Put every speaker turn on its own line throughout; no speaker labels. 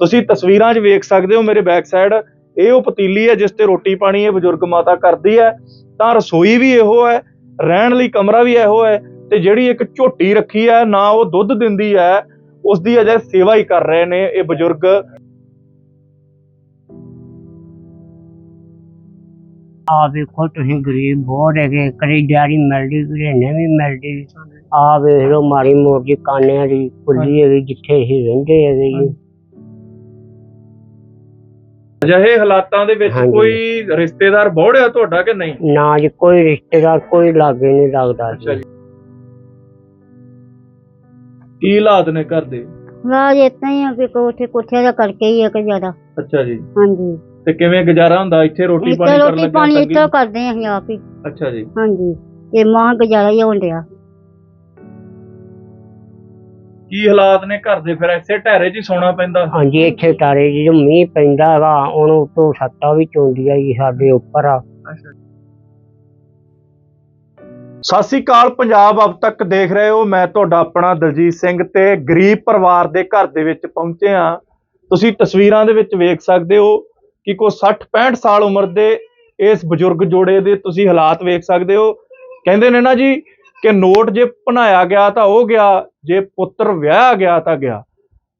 ਤੁਸੀਂ ਤਸਵੀਰਾਂ 'ਚ ਵੇਖ ਸਕਦੇ ਹੋ ਮੇਰੇ ਬੈਕ ਸਾਈਡ ਇਹ ਉਹ ਪਤੀਲੀ ਹੈ ਜਿਸ ਤੇ ਰੋਟੀ ਪਾਣੀ ਇਹ ਬਜ਼ੁਰਗ ਮਾਤਾ ਕਰਦੀ ਹੈ। ਤਾਂ ਰਸੋਈ ਵੀ ਇਹੋ ਹੈ, ਰਹਿਣ ਲਈ ਕਮਰਾ ਵੀ ਇਹੋ ਹੈ ਤੇ ਜਿਹੜੀ ਇੱਕ ਝੋਟੀ ਰੱਖੀ ਹੈ, ਨਾ ਉਹ ਦੁੱਧ ਦਿੰਦੀ ਹੈ ਉਸ ਦੀ ਅਜੇ ਸੇਵਾ ਹੀ ਕਰ ਰਹੇ ਨੇ ਇਹ ਬਜ਼ੁਰਗ।
ਆ ਵੇਖੋ ਤੁਸੀਂ ਗਰੀਬ ਬਹੁਤ ਹੈਗੇ, ਕਦੀ ਦਿਹਾੜੀ ਮਿਲਦੀ, ਕਦੇ ਨਹੀਂ ਮਿਲਦੀ। ਆ ਵੇਖ ਲਓ ਮਾਰੀ ਮੋਟੀ ਕਾਨਿਆਂ ਦੀ ਕੁੱਲੀ ਹੈਗੀ, ਜਿੱਥੇ ਹੀ ਰਹਿੰਦੇ ਹੈਗੇ ਜੀ।
ਅਜਿਹੇ ਹਾਲਾਤਾਂ ਦੇ ਵਿੱਚ
ਹਾਂਜੀ।
ਕੋਈ ਰਿਸ਼ਤੇਦਾਰ ਬੋੜਿਆ ਤੁਹਾਡਾ ਕਿ ਨਹੀਂ?
ਨਾ ਜੀ ਕੋਈ ਰਿਸ਼ਤੇਦਾਰ ਕੋਈ ਲਾਗੇ ਨਹੀਂ ਲੱਗਦਾ
ਅੱਛਾ
ਜੀ।
ਜੀ ਕੀ ਹਾਲਾਤ ਨੇ ਘਰ ਦੇ?
ਰਾਜ ਇਤਾਂ ਹੀ ਆ ਕਿ ਕੋਠੇ ਕੋਠਿਆਂ ਦਾ ਕਰਕੇ ਹੀ ਇੱਕ ਜ਼ਿਆਦਾ।
ਅੱਛਾ ਜੀ।
ਹਾਂਜੀ।
ਤੇ ਕਿਵੇਂ ਗੁਜ਼ਾਰਾ ਹੁੰਦਾ? ਇੱਥੇ ਰੋਟੀ
ਇੱਥੇ
ਪਾਣੀ ਕਰਨ
ਰੋਟੀ
ਲੱਗੇ
ਪਾਣੀ? ਇੱਥੋਂ ਕਰਦੇ ਹਾਂ ਅਸੀਂ ਆਪ ਹੀ।
ਅੱਛਾ ਜੀ।
ਹਾਂਜੀ। ਇਹ ਮਾਂ ਗੁਜ਼ਾਰਾ ਹੀ ਹੋਣ ਡਿਆ।
ਕੀ ਹਾਲਾਤ ਨੇ ਘਰ ਦੇ? ਫਿਰ ਐਸੇ ਢਹਿਰੇ 'ਚ ਹੀ ਸੌਣਾ ਪੈਂਦਾ।
ਹਾਂਜੀ ਇੱਥੇ ਤਾਰੇ ਜੀ ਜੋ ਮੀਂਹ ਪੈਂਦਾ ਹੈਗਾ ਉਹਨੂੰ ਤੋਂ ਸੱਤਾ ਵੀ ਚੋਂਦੀ ਆ ਜੀ ਸਾਡੇ ਉੱਪਰ ਆ।
ਸਤਿ ਸ੍ਰੀ ਅਕਾਲ ਪੰਜਾਬ ਅਬ ਤੱਕ ਦੇਖ ਰਹੇ ਹੋ। ਮੈਂ ਤੁਹਾਡਾ ਆਪਣਾ ਦਲਜੀਤ ਸਿੰਘ ਤੇ ਗਰੀਬ ਪਰਿਵਾਰ ਦੇ ਘਰ ਦੇ ਵਿੱਚ ਪਹੁੰਚੇ ਹਾਂ। ਤੁਸੀਂ ਤਸਵੀਰਾਂ ਦੇ ਵਿੱਚ ਵੇਖ ਸਕਦੇ ਹੋ ਕਿ ਕੋ 60 65 ਸਾਲ ਉਮਰ ਦੇ ਇਸ ਬਜ਼ੁਰਗ ਜੋੜੇ ਦੇ ਤੁਸੀਂ ਹਾਲਾਤ ਵੇਖ ਸਕਦੇ ਹੋ। ਕਹਿੰਦੇ ਨੇ ਨਾ ਜੀ ਕਿ ਨੋਟ ਜੇ ਬਣਾਇਆ ਗਿਆ ਤਾਂ ਉਹ ਗਿਆ, ਜੇ ਪੁੱਤਰ ਵਿਆਹਿਆ ਗਿਆ ਤਾਂ ਗਿਆ।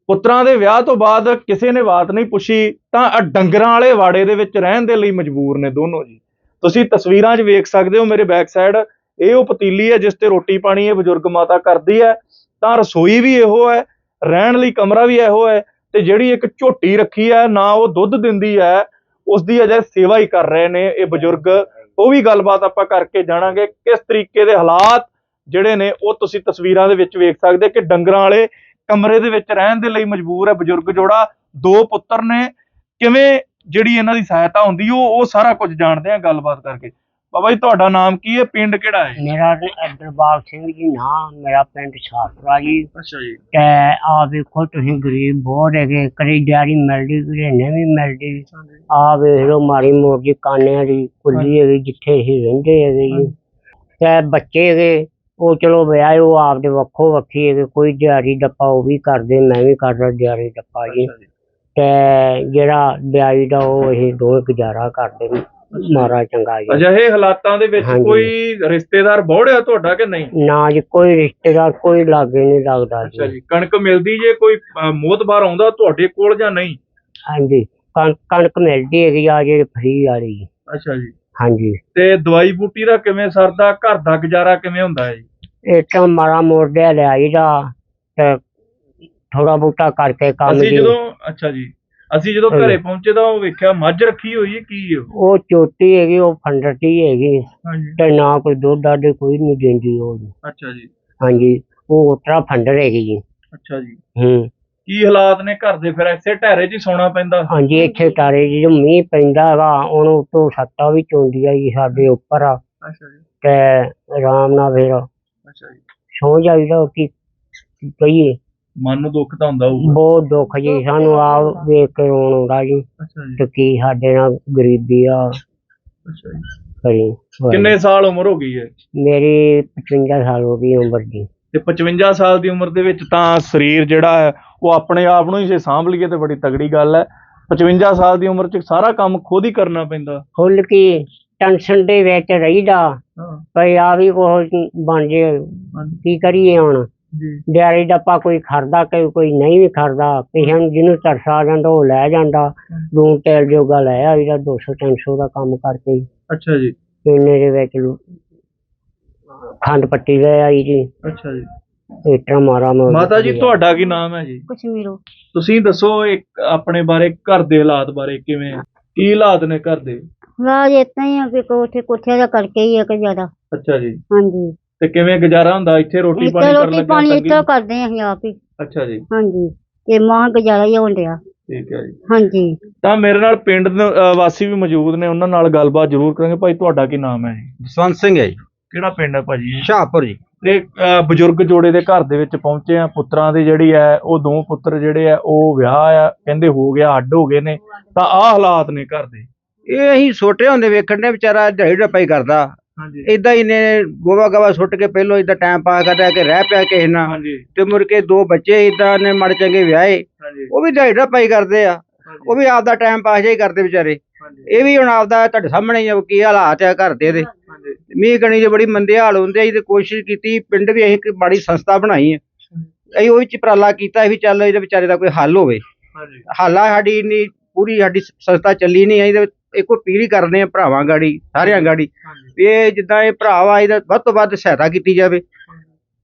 ਪੁੱਤਰਾਂ ਦੇ ਵਿਆਹ ਤੋਂ ਬਾਅਦ ਕਿਸੇ ਨੇ ਬਾਤ ਨਹੀਂ ਪੁੱਛੀ, ਤਾਂ ਡੰਗਰਾਂ ਵਾਲੇ ਵਾੜੇ ਦੇ ਵਿੱਚ ਰਹਿਣ ਦੇ ਲਈ ਮਜਬੂਰ ਨੇ ਦੋਨੋਂ ਜੀ। ਤੁਸੀਂ ਤਸਵੀਰਾਂ 'ਚ ਵੇਖ ਸਕਦੇ ਹੋ ਮੇਰੇ ਬੈਕ ਸਾਈਡ ਇਹ ਉਹ ਪਤੀਲੀ ਹੈ ਜਿਸ ਤੇ ਰੋਟੀ ਪਾਣੀ ਇਹ ਬਜ਼ੁਰਗ ਮਾਤਾ ਕਰਦੀ ਹੈ, ਤਾਂ ਰਸੋਈ ਵੀ ਇਹੋ ਹੈ, ਰਹਿਣ ਲਈ ਕਮਰਾ ਵੀ ਇਹੋ ਹੈ, ਤੇ ਜਿਹੜੀ ਇੱਕ ਝੋਟੀ ਰੱਖੀ ਹੈ, ਨਾ ਉਹ ਦੁੱਧ ਦਿੰਦੀ ਹੈ ਉਸ ਦੀ ਅਜੇ ਸੇਵਾ ਹੀ ਕਰ ਰਹੇ ਨੇ ਇਹ ਬਜ਼ੁਰਗ। ਉਹ ਵੀ ਗੱਲਬਾਤ ਆਪਾਂ ਕਰਕੇ ਜਾਣਾਂਗੇ ਕਿਸ ਤਰੀਕੇ ਦੇ ਹਾਲਾਤ ਜਿਹੜੇ ਨੇ ਉਹ ਤੁਸੀਂ ਤਸਵੀਰਾਂ ਦੇ ਵਿੱਚ ਵੇਖ ਸਕਦੇ ਕਿ ਡੰਗਰਾਂ ਵਾਲੇ ਕਮਰੇ ਦੇ ਵਿੱਚ ਰਹਿਣ ਦੇ ਲਈ ਮਜਬੂਰ ਹੈ, ਬਜ਼ੁਰਗ ਜੋੜਾ, ਦੋ ਪੁੱਤਰ ਨੇ, ਕਿਵੇਂ ਜਿਹੜੀ ਇਹਨਾਂ ਦੀ ਸਹਾਇਤਾ ਹੁੰਦੀ ਉਹ ਉਹ ਸਾਰਾ ਕੁਝ ਜਾਣਦੇ ਆ ਗੱਲਬਾਤ ਕਰਕੇ। ਬਾਬਾ ਜੀ ਤੁਹਾਡਾ ਨਾਮ ਕੀ ਹੈ? ਪਿੰਡ ਕਿਹੜਾ ਹੈ?
ਮੇਰਾ ਦਰਬਾਰ ਸਿੰਘ ਜੀ ਨਾ ਮੇਰਾ ਪਿੰਡ ਛਾਪਰਾ ਜੀ।
ਅੱਛਾ ਜੀ।
ਤੇ ਆ ਵੇਖੋ ਤੁਸੀਂ ਗਰੀਬ ਬਹੁਤ ਹੈਗੇ ਕਦੀ ਦਿਹਾੜੀ ਮਿਲਦੀ ਕਦੇ ਨਹੀਂ ਮਿਲਦੀ। ਆ ਵੇਖ ਲਓ ਮਾਰੀ ਮੋਟੀ ਕਾਨਿਆਂ ਦੀ ਕੁੱਲੀ ਹੈਗੀ ਜਿੱਥੇ ਅਸੀਂ ਰਹਿੰਦੇ ਹੈਗੇ ਜੀ। ਤੇ ਬੱਚੇ ਹੈਗੇ ਉਹ ਚਲੋ ਵਿਆਹ ਉਹ ਆਪਦੇ ਵੱਖੋ ਵੱਖੀ ਹੈਗੇ ਕੋਈ ਦਿਹਾੜੀ ਡੱਪਾ ਉਹ ਵੀ ਕਰਦੇ ਮੈਂ ਵੀ ਕਰਦਾ ਦਿਹਾੜੀ ਡੱਪਾ ਜੀ। ਤੇ ਜਿਹੜਾ ਦਿਹਾੜੀ ਦਾ ਉਹ ਇਹ ਦੋਵੇਂ ਗੁਜ਼ਾਰਾ ਕਰਦੇ ਨੇ। ਮਾਰਾ ਚੰਗਾ ਜੀ।
ਅਜਿਹੇ ਹਾਲਾਤਾਂ ਦੇ ਵਿੱਚ
ਹਾਂਜੀ।
ਕੋਈ ਰਿਸ਼ਤੇਦਾਰ ਬੋੜਿਆ ਤੁਹਾਡਾ ਕਿ ਨਹੀਂ?
ਨਾ ਜੀ ਕੋਈ ਰਿਸ਼ਤੇਦਾਰ ਕੋਈ ਲਾਗੇ ਨਹੀਂ ਲੱਗਦਾ
ਅੱਛਾ
ਜੀ
ਜੀ ਕਣਕ ਮਿਲਦੀ ਜੇ ਕੋਈ ਅਹ, ਮੋਹਤਬਾਰ ਆਉਂਦਾ ਤੁਹਾਡੇ ਕੋਲ ਜਾਂ ਨਹੀਂ?
ਹਾਂਜੀ ਕਣ- ਕਣਕ ਮਿਲਦੀ ਹੈਗੀ ਆ ਜਿਹੜੀ ਫਰੀ ਵਾਲੀ। ਜੀ।
ਅੱਛਾ ਜੀ।
ਹਾਂਜੀ।
ਤੇ ਦਵਾਈ ਬੂਟੀ ਦਾ ਕਿਵੇਂ ਸਰਦਾ ਘਰ ਦਾ ਗੁਜ਼ਾਰਾ ਕਿਵੇਂ ਹੁੰਦਾ ਹੈ ਜੀ?
ਇਹ ਤਾਂ ਮਾਰਾ ਮੋੜਦੇ ਲਿਆਈਦਾ ਤੇ ਥੋੜਾ ਬੂਟਾ ਕਰਕੇ ਕੰਮ
ਅਸੀਂ
ਜੀ।
ਜਦੋਂ ਅੱਛਾ ਜੀ। ਅਸੀਂ ਜਦੋਂ ਘਰੇ। ਪਹੁੰਚੇ ਤਾਂ ਉਹ ਵੇਖਿਆ ਮੱਝ ਰੱਖੀ ਹੋਈ ਹੈ ਕੀ ਉਹ?
ਉਹ ਚੋਟੀ ਹੈਗੀ ਉਹ ਫੰਡਟੀ ਹੈਗੀ।
ਹਾਂਜੀ।
ਤੇ ਨਾ ਕੋਈ ਦੁੱਧ ਦੱਧ ਕੋਈ ਨਹੀਂ ਦਿੰਦੀ ਉਹ।
ਅੱਛਾ ਜੀ।
ਹਾਂਜੀ। ਉਹ ਉਤਰਾ ਫੰਡਰ ਹੈਗੀ ਜੀ।
ਅੱਛਾ ਜੀ।
ਹੂੰ।
ਕੀ ਹਾਲਾਤ ਨੇ ਘਰ ਦੇ ਫਿਰ? ਐਸੇ ਢਹਿਰੇ 'ਚ ਹੀ ਸੌਣਾ ਪੈਂਦਾ।
ਹਾਂਜੀ ਇੱਥੇ ਤਾਰੇ ਜੀ ਜੋ ਮੀਂਹ ਪੈਂਦਾ ਹੈਗਾ ਉਹਨੂੰ ਤੋਂ ਸੱਤਾ ਵੀ ਚੋਂਦੀ ਆ ਜੀ ਸਾਡੇ ਉੱਪਰ। ਆ
ਅੱਛਾ ਜੀ।
ਤੇ ਆਰਾਮ ਨਾਲ ਫਿਰ
ਅੱਛਾ ਜੀ।
ਸੌ ਜਾਈਦਾ ਕਿ ਕੀ ਕਹੀਏ?
ਮਨ ਨੂੰ ਦੁੱਖ ਤਾਂ ਹੁੰਦਾ ਹੋਊਗਾ।
ਬਹੁਤ ਦੁੱਖ ਜੀ ਸਾਨੂੰ ਆਪ ਵੇਖ ਕੇ ਰੋਣ ਆਉਂਦਾ ਜੀ।
ਅੱਛਾ ਜੀ।
ਤੇ ਕੀ ਸਾਡੇ ਨਾਲ ਗਰੀਬੀ ਆ।
ਅੱਛਾ ਜੀ।
ਕਰੀ
ਕਿੰਨੇ ਸਾਲ ਉਮਰ ਹੋ ਗਈ ਹੈ?
ਮੇਰੀ 55 ਸਾਲ ਹੋ ਗਈ ਉਮਰ ਦੀ।
ਤੇ 55 ਸਾਲ ਦੀ ਉਮਰ ਦੇ ਵਿੱਚ ਤਾਂ ਸਰੀਰ ਜਿਹੜਾ ਹੈ ਉਹ ਆਪਣੇ ਆਪ ਨੂੰ ਹੀ ਜੇ ਸਾਂਭ ਲਈਏ ਤੇ ਬੜੀ ਤਗੜੀ ਗੱਲ ਹੈ। 55 ਸਾਲ ਦੀ ਉਮਰ 'ਚ ਸਾਰਾ ਕੰਮ ਖੁਦ ਹੀ ਕਰਨਾ ਪੈਂਦਾ।
ਫੁੱਲ ਕੀ ਟੈਨਸ਼ਨ ਦੇ ਵਿੱਚ ਰਹੀਦਾ।
ਹਾਂ।
ਭਈ ਆ ਵੀ ਕੁਛ ਬਣ ਜੇ। ਕੀ ਕਰੀਏ ਹੁਣ?
ਜੀ।
ਦਿਹਾੜੀ ਡੱਪਾ ਕੋਈ ਖਰਦਾ ਕੋਈ ਕੋਈ ਨਹੀਂ ਵੀ ਖਰਦਾ ਕਿਸੇ ਨੂੰ ਜਿਹਨੂੰ ਤਰਸ ਆ ਜਾਂਦਾ ਉਹ ਲੈ ਜਾਂਦਾ। ਲੂਣ ਤੇਲ ਜੋਗਾ ਲੈ ਆਈਦਾ 200 300 ਦਾ ਕੰਮ ਕਰਕੇ। ਹੀ।
ਅੱਛਾ ਜੀ।
ਇੰਨੇ ਦੇ ਵਿੱਚ ਲੂ- ਖੰਡ ਪੱਟੀ ਲੈ ਆਈ ਜੀ।
ਅੱਛਾ ਜੀ।
ਇਤਰਾ ਮਾਰਾ ਮਾਰ
ਮਾਤਾ ਜੀ ਤੁਹਾਡਾ ਕੀ ਨਾਮ ਹੈ ਜੀ?
ਕਸ਼ਮੀਰੋਂ
ਤੁਸੀਂ ਦੱਸੋ ਇੱਕ ਆਪਣੇ ਬਾਰੇ ਘਰ ਦੇ ਹਾਲਾਤ ਬਾਰੇ ਕਿਵੇਂ ਆ? ਕੀ ਹਾਲਾਤ ਨੇ ਘਰ ਦੇ?
ਰਾਜ ਇਤਾਂ ਹੀ ਆ ਕਿ ਕੋਠੇ ਕੋਠਿਆਂ ਦਾ ਕਰਕੇ ਹੀ ਇੱਕ ਜ਼ਿਆਦਾ।
ਅੱਛਾ ਜੀ।
ਹਾਂਜੀ।
ਤੇ ਕਿਵੇਂ ਗੁਜ਼ਾਰਾ ਹੁੰਦਾ? ਇੱਥੇ ਰੋਟੀ
ਇੱਥੇ
ਪਾਣੀ ਕਰਨ
ਰੋਟੀ ਪਾਣੀ? ਇੱਥੋਂ ਕਰਦੇ ਅਸੀਂ ਆਪ ਹੀ।
ਅੱਛਾ ਜੀ।
ਹਾਂਜੀ ਤੇ ਮਾਂ ਗੁਜ਼ਾਰਾ ਹੀ ਹੋਣ ਡਿਆ।
ਠੀਕ ਹੈ ਜੀ।
ਹਾਂਜੀ।
ਤਾਂ ਮੇਰੇ ਨਾਲ ਪਿੰਡ ਦੇ ਵਾਸੀ ਵੀ ਮੌਜੂਦ ਨੇ ਉਹਨਾਂ ਨਾਲ ਗੱਲਬਾਤ ਜ਼ਰੂਰ ਕਰਾਂਗੇ। ਭਾਈ ਤੁਹਾਡਾ ਕੀ ਨਾਮ ਹੈ?
ਜਸਵੰਤ ਸਿੰਘ ਹੈ ਜੀ।
ਕਿਹੜਾ ਪਿੰਡ ਹੈ ਭਾਜੀ?
ਸ਼ਾਹਪੁਰ ਜੀ।
ਤੇ ਬਜ਼ੁਰਗ ਜੋੜੇ ਦੇ ਘਰ ਦੇ ਵਿੱਚ ਪਹੁੰਚੇ ਆ। ਪੁੱਤਰਾਂ ਦੀ ਜਿਹੜੀ ਹੈ ਉਹ ਦੋ ਪੁੱਤਰ ਜਿਹੜੇ ਆ ਉਹ ਵਿਆਹ ਆ। ਕਹਿੰਦੇ ਹੋ ਗਿਆ ਅੱਡ ਹੋ ਗਏ ਨੇ। ਤਾਂ ਆਹ ਹਾਲਾਤ ਨੇ ਘਰ ਦੇ।
ਇਹ ਅਸੀਂ ਛੋਟੇ ਹੁੰਦੇ ਵੇਖਣ ਦੇ ਵਿਚਾਰਾ ਡੱਪਾ ਹੀ ਕਰਦਾ।
ਹਾਂਜੀ।
ਇਦਾਂ ਹੀ ਨੇ ਗੋਵਾ ਗਵਾ ਸੁੱਟ ਕੇ ਪਹਿਲੋਂ ਇਦਾਂ ਟਾਈਮ ਪਾਸ ਕਰਦਾ ਕਿ ਰਹਿ ਪਿਆ ਕਿਸੇ ਨਾਲ।
ਹਾਂਜੀ।
ਤੇ ਮੁੜ ਕੇ ਦੋ ਬੱਚੇ ਇਦਾਂ ਨੇ ਮੜ ਚੰਗੇ ਵਿਆਹੇ।
ਹਾਂਜੀ।
ਉਹ ਵੀ ਢਾਈੜਾ ਪਾਈ ਕਰਦੇ ਆ। ਉਹ ਵੀ ਆਪਦਾ ਟਾਈਮ ਪਾਸ ਜਿਹਾ ਹੀ ਕਰਦੇ ਵਿਚਾਰੇ। ਇਹ ਵੀ ਹੁਣ ਆਪਦਾ ਤੁਹਾਡੇ ਸਾਹਮਣੇ ਹੀ ਆ ਕੀ ਹਾਲਾਤ ਆ ਘਰ ਦੇ ਦੇ। ਮੀਂਹ ਕਣੀ ਦੇ ਬੜੀ ਮੰਦੇ ਹਾਲ ਹੁੰਦੇ ਅਸੀਂ ਤੇ ਕੋਸ਼ਿਸ਼ ਕੀਤੀ ਪਿੰਡ ਵੀ ਅਸੀਂ ਇੱਕ ਮਾੜੀ ਸੰਸਥਾ ਬਣਾਈ ਹੈ ਅਸੀਂ ਉਹ ਵਿੱਚ ਉਪਰਾਲਾ ਕੀਤਾ ਵੀ ਚੱਲ ਇਹਦੇ ਵਿਚਾਰੇ ਦਾ ਕੋਈ ਹੱਲ ਹੋਵੇ।
ਹਾਂਜੀ।
ਹਾਲਾ ਸਾਡੀ ਇੰਨੀ ਪੂਰੀ ਸਾਡੀ ਸੰਸਥਾ ਚੱਲੀ ਨਹੀਂ ਅਸੀਂ ਤੇ ਇੱਕੋ ਅਪੀਲ ਹੀ ਕਰਦੇ ਆ ਭਰਾਵਾਂ ਗਾੜੀ ਸਾਰਿਆਂ ਗਾੜੀ। ਵੀ ਇਹ ਜਿੱਦਾਂ ਇਹ ਭਰਾ ਵਾ ਇਹਦਾ ਵੱਧ ਤੋਂ ਵੱਧ ਸਹਾਇਤਾ ਕੀਤੀ ਜਾਵੇ।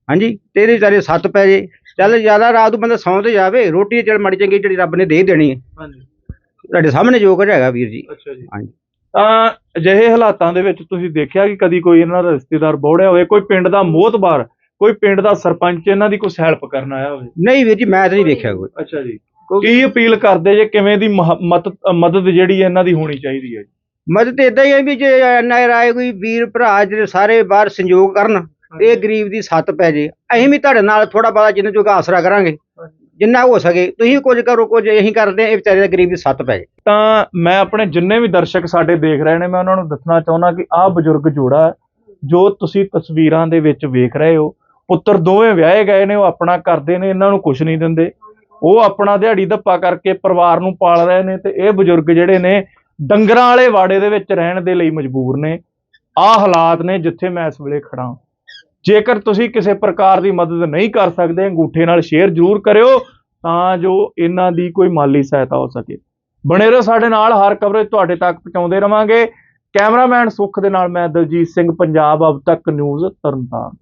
ਹਾਂਜੀ ਤੇ ਇਹਦੇ ਵਿਚਾਰੇ ਸੱਤ ਪੈ ਜੇ। ਚੱਲ ਜ਼ਿਆਦਾ ਰਾਤ ਨੂੰ ਬੰਦਾ ਸੌਂ ਤੇ ਜਾਵੇ ਰੋਟੀ ਚੱਲ ਮਾੜੀ ਚੰਗੀ ਜਿਹੜੀ ਰੱਬ ਨੇ ਦੇ ਦੇਣੀ ਹੈ।
ਹਾਂਜੀ।
ਤੁਹਾਡੇ ਸਾਹਮਣੇ ਜੋ ਕੁਝ ਹੈਗਾ ਵੀਰ ਜੀ।
ਅੱਛਾ ਜੀ।
ਹਾਂਜੀ।
ਤਾਂ ਅਜਿਹੇ ਹਾਲਾਤਾਂ ਦੇ ਵਿੱਚ ਤੁਸੀਂ ਦੇਖਿਆ ਕਿ ਕਦੀ ਕੋਈ ਇਹਨਾਂ ਦਾ ਰਿਸ਼ਤੇਦਾਰ ਬੋੜਿਆ ਹੋਵੇ ਕੋਈ ਪਿੰਡ ਦਾ ਮੋਹਤਬਾਰ ਕੋਈ ਪਿੰਡ ਦਾ ਸਰਪੰਚ ਇਹਨਾਂ ਦੀ ਕੋਈ ਹੈਲਪ ਕਰਨ ਆਇਆ ਹੋਵੇ?
ਨਹੀਂ ਵੀਰ ਜੀ ਮੈਂ ਤਾਂ ਨਹੀਂ ਵੇਖਿਆ ਕੋਈ।
ਅੱਛਾ ਜੀ। ਕੀ ਅਪੀਲ ਕਰਦੇ ਜੇ ਕਿਵੇਂ ਦੀ ਮਦਦ ਜਿਹੜੀ ਇਹਨਾਂ ਦੀ ਹੋਣੀ ਚਾਹੀਦੀ ਹੈ
ਮਦਦ ਇਦਾਂ ਹੀ ਹੈ ਵੀ ਜੇ ਐਨਆਰ ਆਏ ਕੋਈ ਵੀਰ ਭਰਾ ਜਿਹੜੇ ਸਾਰੇ ਬਾਹਰ ਸੰਯੋਗ ਕਰਨ ਤੇ ਇਹ ਗਰੀਬ ਦੀ ਸੱਤ ਪੈ ਜੇ ਅਸੀਂ ਵੀ ਤੁਹਾਡੇ ਨਾਲ ਥੋੜਾ ਬਹੁਤਾ ਜਿੰਨਾ ਜੋਗਾ ਆਸਰਾ ਕਰਾਂਗੇ ਜਿੰਨਾ ਹੋ ਸਕੇ ਤੁਸੀਂ ਕੁਝ ਕਰੋ ਕੁਝ ਅਸੀਂ ਕਰਦੇ ਹਾਂ, ਇਹ ਵਿਚਾਰੇ ਦਾ ਗਰੀਬ ਦੀ ਸੱਤ ਪੈ ਜੇ।
ਤਾਂ ਮੈਂ ਆਪਣੇ ਜਿੰਨੇ ਵੀ ਦਰਸ਼ਕ ਸਾਡੇ ਦੇਖ ਰਹੇ ਨੇ ਮੈਂ ਉਹਨਾਂ ਨੂੰ ਦੱਸਣਾ ਚਾਹੁੰਦਾ ਕਿ ਆਹ ਬਜ਼ੁਰਗ ਜੋੜਾ ਜੋ ਤੁਸੀਂ ਤਸਵੀਰਾਂ ਦੇ ਵਿੱਚ ਵੇਖ ਰਹੇ ਹੋ ਪੁੱਤਰ ਦੋਵੇਂ ਵਿਆਹੇ ਗਏ ਨੇ ਉਹ ਆਪਣਾ ਕਰਦੇ ਨੇ ਇਹਨਾਂ ਨੂੰ ਕੁਝ ਨਹੀਂ ਦਿੰਦੇ। ਉਹ ਆਪਣਾ ਦਿਹਾੜੀ ਧੱਪਾ ਕਰਕੇ ਪਰਿਵਾਰ ਨੂੰ ਪਾਲ ਰਹੇ ਨੇ ਤੇ ਇਹ ਬਜ਼ੁਰਗ ਜਿਹੜੇ ਨੇ ਡੰਗਰਾਂ ਵਾਲੇ ਵਾੜੇ ਦੇ ਵਿੱਚ ਰਹਿਣ ਦੇ ਲਈ ਮਜਬੂਰ ਨੇ। ਆਹ ਹਾਲਾਤ ਨੇ ਜਿੱਥੇ ਮੈਂ ਇਸ ਵੇਲੇ ਖੜਾ ਜੇਕਰ ਤੁਸੀਂ ਕਿਸੇ ਪ੍ਰਕਾਰ ਦੀ ਮਦਦ ਨਹੀਂ ਕਰ ਸਕਦੇ, ਅੰਗੂਠੇ ਨਾਲ ਸ਼ੇਅਰ ਜ਼ਰੂਰ ਕਰਿਓ ਤਾਂ ਜੋ ਇਹਨਾਂ ਦੀ ਕੋਈ ਮਾਲੀ ਸਹਾਇਤਾ ਹੋ ਸਕੇ। ਬਣੇ ਰਹੋ ਸਾਡੇ ਨਾਲ ਹਰ ਕਵਰੇਜ ਤੁਹਾਡੇ ਤੱਕ ਪਹੁੰਚਾਉਂਦੇ ਰਵਾਂਗੇ। ਕੈਮਰਾਮੈਨ ਸੁੱਖ ਦੇ ਨਾਲ ਮੈਂ ਦਲਜੀਤ ਸਿੰਘ, ਪੰਜਾਬ ਅਬ ਤੱਕ ਨਿਊਜ਼ ਤਰਨਤਾਰਨ।